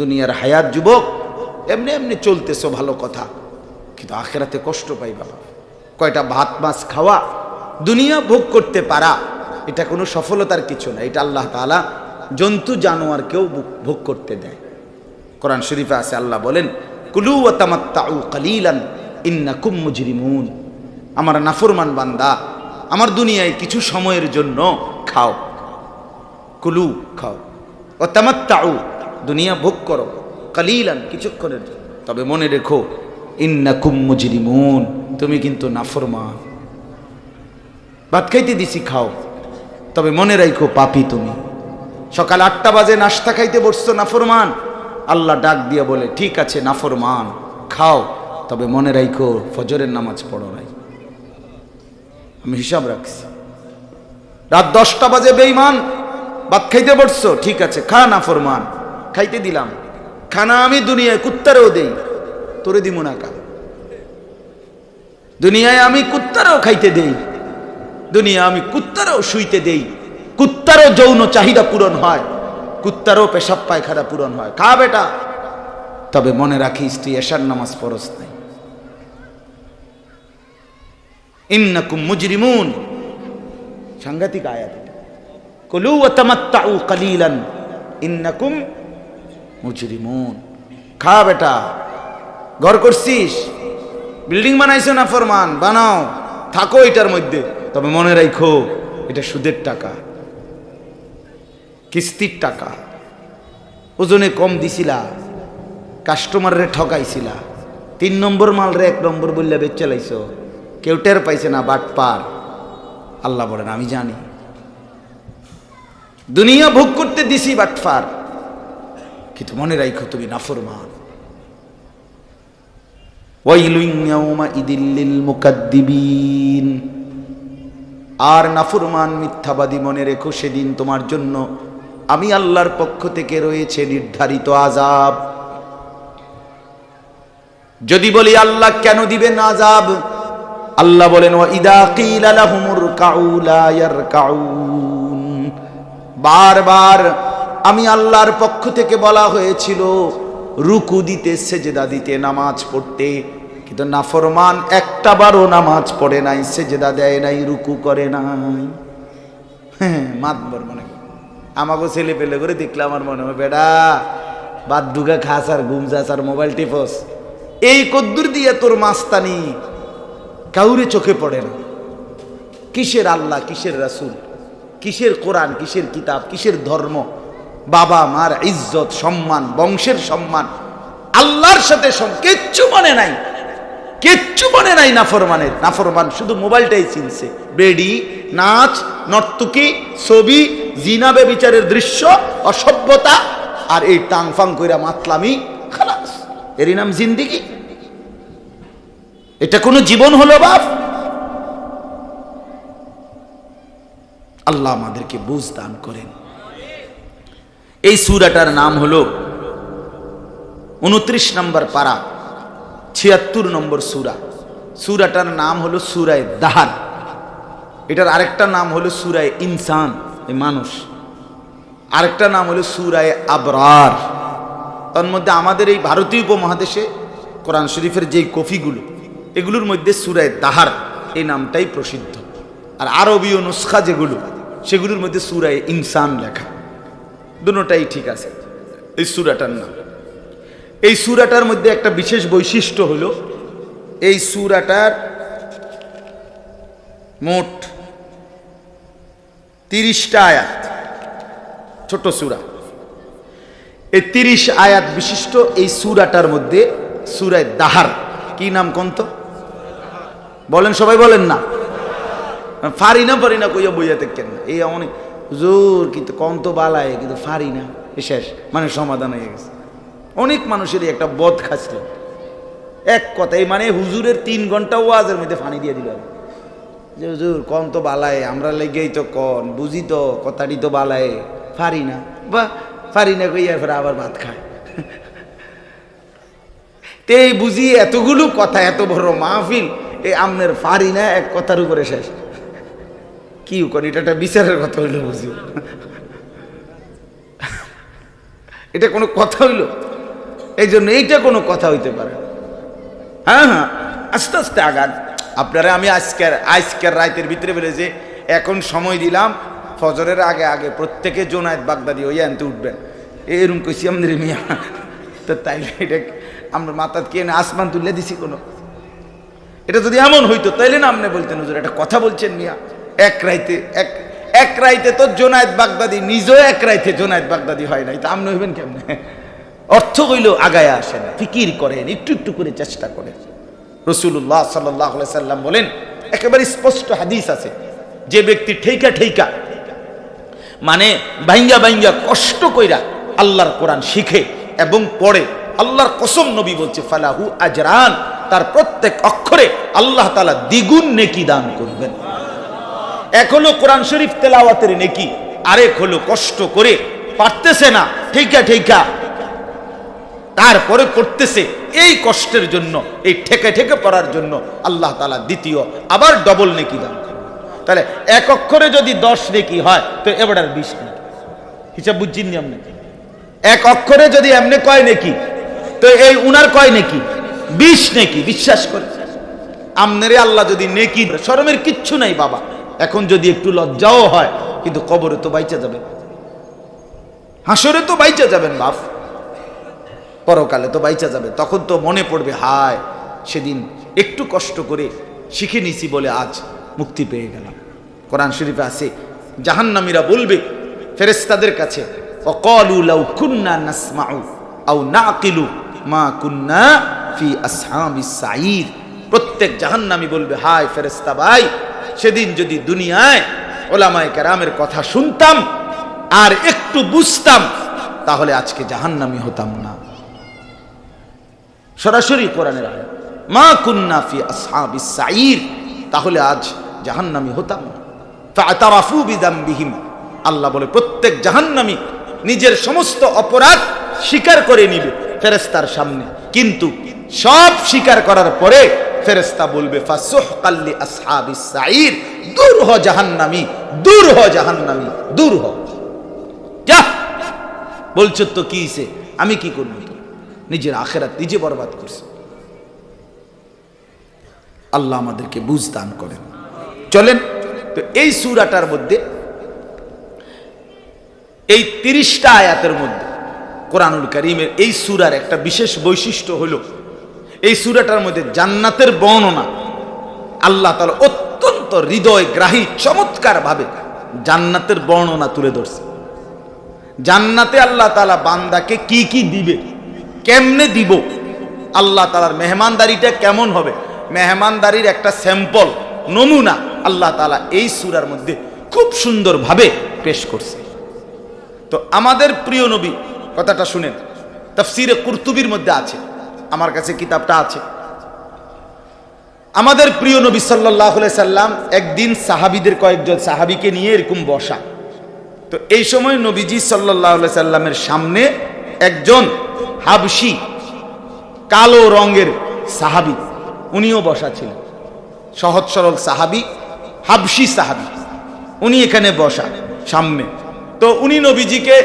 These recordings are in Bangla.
দুনিয়ার হায়াত যুবক, এমনি এমনি চলতেছো ভালো কথা। কিন্তু আখেরাতে কষ্ট পাই বাবা কয়টা ভাত, মাছ খাওয়া, দুনিয়া ভোগ করতে পারা, এটা কোনো সফলতার কিছু না। এটা আল্লাহ তাআলা জন্তু, জানোয়ারকেও ভোগ- করতে দেয়। কোরআন শরীফে আছে, আল্লাহ বলেন, কুলু ওয়া তামাত্তাউ কালিলান, ইন্নাকুম মুজরিমুন। আমার নাফরমান বান্দা, আমার দুনিয়ায় কিছু সময়ের জন্য খাও। কুলু খাও। ও তামাত্তাউ দুনিয়া ভোগ করো, কালিলান, কিছুক্ষণের তবে মনে রেখো, ইন্নাকুম মুজরিমুন, তুমি কিন্তু নাফরমান। ভাত খাইতে দিছি, খাও। তবে মনে রাখো পাপি তুমি। সকাল আটটা বাজে নাস্তা খাইতে বসছো, নাফরমান। আল্লাহ ডাক দিয়ে বলে, ঠিক আছে, নাফরমান, খাও। তবে মনে রাখো ফজরের নামাজ পড়ো নাই। আমি হিসাব রাখছি। রাত দশটা বাজে বেইমান ভাত খাইতে বসছো, ঠিক আছে, খা, নাফরমান। খাইতে দিলাম। খানা আমি দুনিয়ায় কুত্তারেও দেই, তোরে দিব না কা দুনিয়ায় আমি কুত্তারেও খাইতে দেই, দুনিয়া আমি কুত্তারও শুইতে দেই। কুত্তারও যৌন চাহিদা পূরণ হয়, কুত্তারও পেশাব পায়খানা পূরণ হয়। খা বেটা। তবে মনে রাখিস, তুই এশার নামাজ পরস নাই। ইন্নাকুম মুজরিমুন। সাংঘাতিক আয়াত। কুলু ওয়া তামাত্তাউ কালিলান। ইন্নাকুম মুজরিমুন খা বেটা। ঘর করছিস? বিল্ডিং বানাইছো না ফরমান? বানাও। থাকো এটার মধ্যে। তবে মনে রাখো এটা সুদের টাকা। কিস্তির টাকা। ওজনে কম দিছিলা। কাস্টমাররে ঠকাইছিলা। তিন নম্বর মাল রে এক নম্বর বললে বেচে লাইছো। কেউ টের পাইছে না বাট পার। আল্লাহ বলেন, আমি জানি। দুনিয়া ভোগ করতে দিছি বাটফার কিন্তু মনে রাখো তুমি নাফরমান। আর নাফরমান মিথ্যাবাদী মনে রেখো, সেদিন তোমার জন্য আমি আল্লাহর পক্ষ থেকে রয়েছে নির্ধারিত আজাব যদি বলি আল্লাহ কেন দিবেন আজাব আল্লাহ বলেন বারবার আমি আল্লাহর পক্ষ থেকে বলা হয়েছিল, রুকু দিতে, সেজেদা দিতে, নামাজ পড়তে। কিন্তু নাফরমান একটা বারও নামাজ পড়ে নাই, সেজেদা দেয় নাই, রুকু করে নাই। হ্যাঁ মাতবর মনে করে। আমাকে ছেলে পেলে করে দেখলে আমার মনে হয়, বেডা, বাদ দুগা খাস আর ঘুম যাস আর মোবাইল টিপস। এই কদ্দুর দিয়ে তোর মাস্তানি কাউরে চোখে পড়ে না। কিসের আল্লাহ, কিসের রাসূল? কিসের কোরআন, কিসের কিতাব, কিসের ধর্ম? বাবা, মার ইজ্জত, সম্মান, বংশের সম্মান, আল্লাহর সাথে কিচ্ছু মনে নাই। কিচ্ছু মনে নাই নাফরমানের। নাফরমান শুধু মোবাইলটাই চিনছে। বেডি, নাচ, নর্তকী, ছবি জিনাবে বিচারের দৃশ্য, অসভ্যতা, আর এই টাং ফাং কইরা মাতলামি, খালাস। এরই নাম জিন্দিগি। এটা কোনো জীবন হলো বাপ। আল্লাহ আমাদেরকে বুঝ দান করেন। এই সুরাটার নাম হল উনত্রিশ নম্বর পারা, ছিয়াত্তর নম্বর সুরা। সুরাটার নাম হলো সুরায় দাহার। এটার আরেকটা নাম হলো সুরায় ইনসান, এই মানুষ। আরেকটা নাম হলো সুরায় আবরার। তার মধ্যে আমাদের এই ভারতীয় উপমহাদেশে কোরআন শরীফের যেই কফিগুলো, এগুলোর মধ্যে সুরায় দাহার এই নামটাই প্রসিদ্ধ। আর আরবীয় নুসখা যেগুলো, সেগুলোর মধ্যে সুরায় ইনসান লেখা। দুটোটাই ঠিক আছে। এই সুরাটার নাম। এই সুরাটার মধ্যে একটা বিশেষ বৈশিষ্ট্য হলো, এই সুরাটার মোট তিরিশটা আয়াত। ছোট সুরা। এই তিরিশ আয়াত বিশিষ্ট এই সুরাটার মধ্যে সুরায় দাহার। কি নাম কন্ত? বলেন, সবাই বলেন না। ফারি না পারি না কইয়া বইয়াতে কেন এই অনেক জোর কিন্তু কন্ত বালায়, কিন্তু ফারি না। এ শেষ মানে সমাধান হয়ে গেছে। অনেক মানুষেরই একটা বদ খাচ্ছিল এক কথাই মানে হুজুরের তিন ঘণ্টা ওয়াজের মধ্যে ফানি দিয়ে দিল। যে হুজুর কন তো বালায়, আমরা লেগেই তো কন, বুঝি তো, কথাটি তো বালায় ফারি না। বা ফারি না কইয়া ফের আবার ভাত খায়। তে বুঝি এতগুলো কথা, এত বড় মাহফিল এই আমনের ফারি না, এক কথার উপরে শেষ। কি করি? এটা একটা বিচারের কথা হইল বুঝি। এটা কোনো কথা হইল? এই জন্য এইটা কোনো কথা হইতে পারে হ্যাঁ হ্যাঁ আস্তে আস্তে আগান। আপনারা আমি আজকের আজকের রাতের ভিতরে বলে যে এখন সময় দিলাম, ফজরের আগে আগে প্রত্যেকে জোনায়েত বাগদাদি ওই আনতে উঠবেন। এরকম কইছি, আমাদের মিয়া, তো তাইলে এটা আমরা মাথার কে না আসমান তুলে দিছি কোনো? এটা যদি এমন হইতো, তাইলে না আপনি বলতেন, হুজুর, একটা কথা বলছেন মিয়া। এক রাইতে, এক এক রাইতে তো জোনায়েত বাগদাদি, নিজেও এক রাইতে জোনায়েত বাগদাদি হয় নাই। তা আপনি হইবেন কেমনে? অর্থ হইল আগায় আসে না, ফিকির করেন, একটু একটু করে চেষ্টা করেন। রসুল্লাহ সাল্লাহ সাল্লাম বলেন, একেবারে স্পষ্ট হাদিস আছে, যে ব্যক্তি ঠেকা ঠেকা মানে বাইঙ্গা বাইঙ্গা কষ্ট কইরা আল্লাহর কোরআন শিখে এবং পড়ে, আল্লাহর কসম নবী বলছে, ফালাহু আজরান, তার প্রত্যেক অক্ষরে আল্লাহ তালা দ্বিগুণ নেকি দান করবেন। এক হলো কোরআন শরীফ তেলাওয়াতের নেকি আরেক হলো কষ্ট করে, পারতেছে না, ঠেকা ঠেকা। তারপরে করতেছে এই কষ্টের জন্য, এই ঠেকে ঠেকে পড়ার জন্য আল্লাহ তালা দ্বিতীয়, আবার ডবল নেকি দান তাহলে এক অক্ষরে যদি দশ নেকি হয়, তো এবার আর বিশ নেকি। হিসাব বুঝছেন নি আপনি? এক অক্ষরে যদি এমনি কয় নেকি, তো এই উনার কয় নেকি? বিশ নেকি, বিশ্বাস করে আমনেরে আল্লাহ যদি নেকি, শরমের কিচ্ছু নাই বাবা। এখন যদি একটু লজ্জাও হয়, কিন্তু কবরে তো বাইচা যাবেন হাসরে তো বাইচা যাবেন বাপ। পরকালে তো বাইচা যাবে। তখন তো মনে পড়বে, হায়, সেদিন একটু কষ্ট করে শিখে নিছি বলে আজ মুক্তি পেয়ে গেলাম। কোরআন শরীফে আছে, জাহান্নামীরা বলবে ফেরেস্তাদের কাছে, অকলু লাউ কুন্না নাসমাউ আও নাকিলু মা কুন্না ফি আসহাবিস সাইর প্রত্যেক জাহান্নামী বলবে, হায় ফেরেস্তা ভাই সেদিন যদি দুনিয়ায় ওলামায়ে কেরামের কথা শুনতাম আর একটু বুঝতাম, তাহলে আজকে জাহান্নামী হতাম না। সরাসরি কোরআনের আয়াত, মা কুন্না ফি সাইর তাহলে আজ জাহান্নামী হতাম না। ফাতারাফু বিদামবিহিম আল্লাহ বলে প্রত্যেক জাহান্নামি নিজের সমস্ত অপরাধ স্বীকার করে নিবে ফেরেস্তার সামনে। কিন্তু সব স্বীকার করার পরে ফেরেস্তা বলবে ফাসুহকাল্লি আসহাবিস সাইর দূর হ জাহান্নামী, দূর হ জাহান্নামী, দূর হ। যা! বলছো তো কি হইছে? আমি কি করব নিজের আখেরাত নিজে বরবাদ করছে। আল্লাহ আমাদেরকে বুঝ দান করেন। চলেন, তো এই সুরাটার মধ্যে, এই তিরিশটা আয়াতের মধ্যে কোরআনুল করিমের এই সুরার একটা বিশেষ বৈশিষ্ট্য হলো এই সুরাটার মধ্যে জান্নাতের বর্ণনা আল্লাহ তালা অত্যন্ত হৃদয় গ্রাহী চমৎকার ভাবে জান্নাতের বর্ণনা তুলে ধরছে। জান্নাতে আল্লাহ তালা বান্দাকে কি কি দিবে, কেমনে দিব, আল্লাহ তালার মেহমানদারিটা কেমন হবে, মেহমানদারির একটা স্যাম্পল, নমুনা আল্লাহ তালা এই সুরার মধ্যে খুব সুন্দরভাবে পেশ করছে। তো আমাদের প্রিয় নবী, কথাটা শুনেন, তফসিরে কুর্তুবির মধ্যে আছে। আমার কাছে কিতাবটা আছে। আমাদের প্রিয় নবী সাল্লাহ সাল্লাম একদিন সাহাবিদের কয়েকজন সাহাবিকে নিয়ে এরকম বসা। তো এই সময় নবীজি সাল্লাহ সাল্লামের সামনে একজন হাবসি কালো রঙের সাহাবি, উনিও বসা ছিলেন। সহজ সরল সাহাবি হাবসি সাহাবি, উনি এখানে বসা সামনে। তো উনি নবীজিকে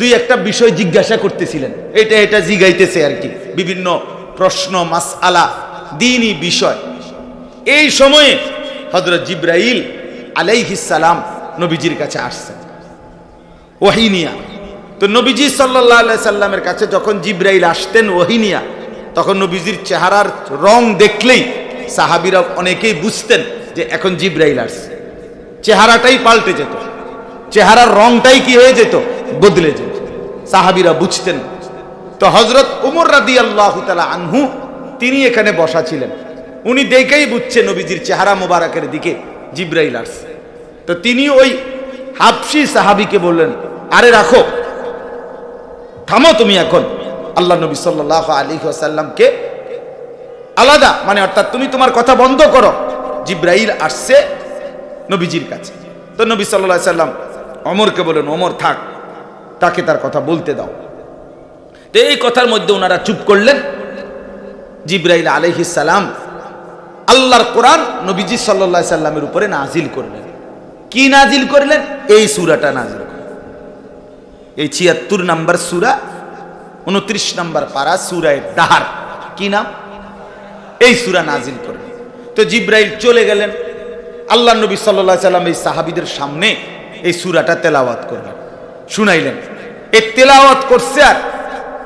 দুই একটা বিষয় জিজ্ঞাসা করতেছিলেন। এটা এটা জিগাইতেছে আর কি। বিভিন্ন প্রশ্ন মাস আলা দিনই বিষয়। এই সময়ে হজরত জিব্রাইল আলাইহিস সালাম নবীজির কাছে আসছেন। ওহিনিয়া তো নবীজি সাল্লাহ সাল্লামের কাছে যখন জিব্রাইল আসতেন ওহিনিয়া তখন নবীজির চেহারার রং দেখলেই সাহাবিরা অনেকেই বুঝতেন যে এখন জিব্রাইল আসছে। চেহারাটাই পাল্টে যেত। চেহারার রংটাই কি হয়ে যেত? বদলে যেত। সাহাবিরা বুঝতেন। তো হজরত উমর রাদি আল্লাহ আনহু, তিনি এখানে বসা ছিলেন। উনি দেখেই বুঝছে নবীজির চেহারা মোবারকের দিকে জিব্রাইল আসছে। তো তিনি ওই হাফসি সাহাবিকে বললেন, আরে রাখো, থামো তুমি এখন। আল্লাহ নবী সাল্লাহ আলী আলাদা মানে অর্থাৎ তুমি তোমার কথা বন্ধ করো, জিব্রাইল আসছে নবীজির কাছে। তো নবী সাল্লাহ সাল্লাম অমরকে বলেন অমর থাক। তাকে তার কথা বলতে দাও। তো এই কথার মধ্যে ওনারা চুপ করলেন। জিব্রাইল সালাম আল্লাহর কোরআন নবীজি সাল্লাহ সাল্লামের উপরে নাজিল করলেন। কি নাজিল করলেন? এই সুরাটা নাজিল করলেন। এই ছিয়াত্তর নাম্বার সুরা, উনত্রিশ নম্বর পারা সুরায় দাহার। কি নাম? এই সুরা নাজিল করে তো জিব্রাইল চলে গেলেন। আল্লাহ নবী সাল্লাহ সাল্লাম এই সাহাবিদের সামনে এই সুরাটা তেলাওয়াত করলেন। শুনাইলেন। এই তেলাওয়াত করছে আর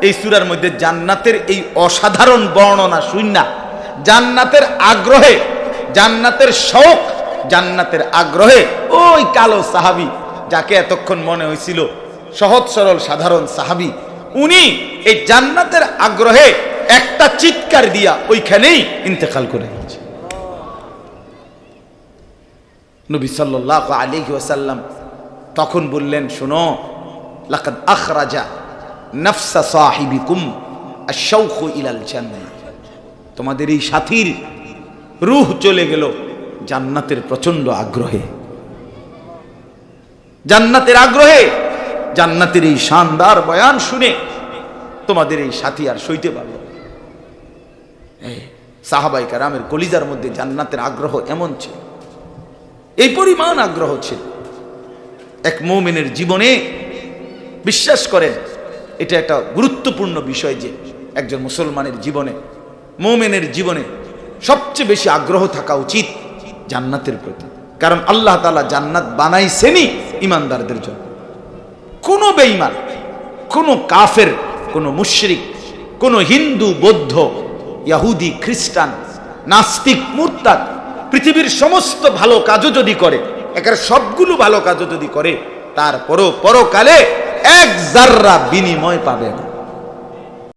এই সুরার মধ্যে জান্নাতের এই অসাধারণ বর্ণনা শুননা জান্নাতের আগ্রহে, জান্নাতের শৌক, জান্নাতের আগ্রহে ওই কালো সাহাবি যাকে এতক্ষণ মনে হয়েছিল সহজ সরল সাধারণ সাহাবি, উনি এই জান্নাতের আগ্রহে একটা চিৎকার দিয়া ওইখানেই ইন্তেকাল করে দিয়েছে। নবী সাল্লাহ আলাইহি ওয়াসাল্লাম তখন বললেন, শোনো আখরাজা নফসা ইলাল জান্নাহ তোমাদের এই সাথীর রুহ চলে গেল জান্নাতের প্রচণ্ড আগ্রহে। জান্নাতের আগ্রহে, জান্নাতের এই শানদার বয়ান শুনে তোমাদের এই সাথী আর সইতে পারল। সাহাবাই কারামের কলিজার মধ্যে জান্নাতের আগ্রহ এমন ছিল। এই পরিমাণ আগ্রহ ছিল। এক মৌমিনের জীবনে বিশ্বাস করেন, এটা একটা গুরুত্বপূর্ণ বিষয় যে একজন মুসলমানের জীবনে, মৌমেনের জীবনে সবচেয়ে বেশি আগ্রহ থাকা উচিত জান্নাতের প্রতি। কারণ আল্লাহ তালা জান্নাত বানাইছেনই ইমানদারদের জন্য। কোনো বেঈমান, কোনো কাফের, কোনো মুশরিক, কোনো হিন্দু, বৌদ্ধ, ইয়াহুদি, খ্রিস্টান, নাস্তিক, মুরতাদ, পৃথিবীর সমস্ত ভালো কাজও যদি করে একের সবগুলো ভালো কাজও যদি করে তারপরও পরকালে এক জাররা বিনিময় পাবে না।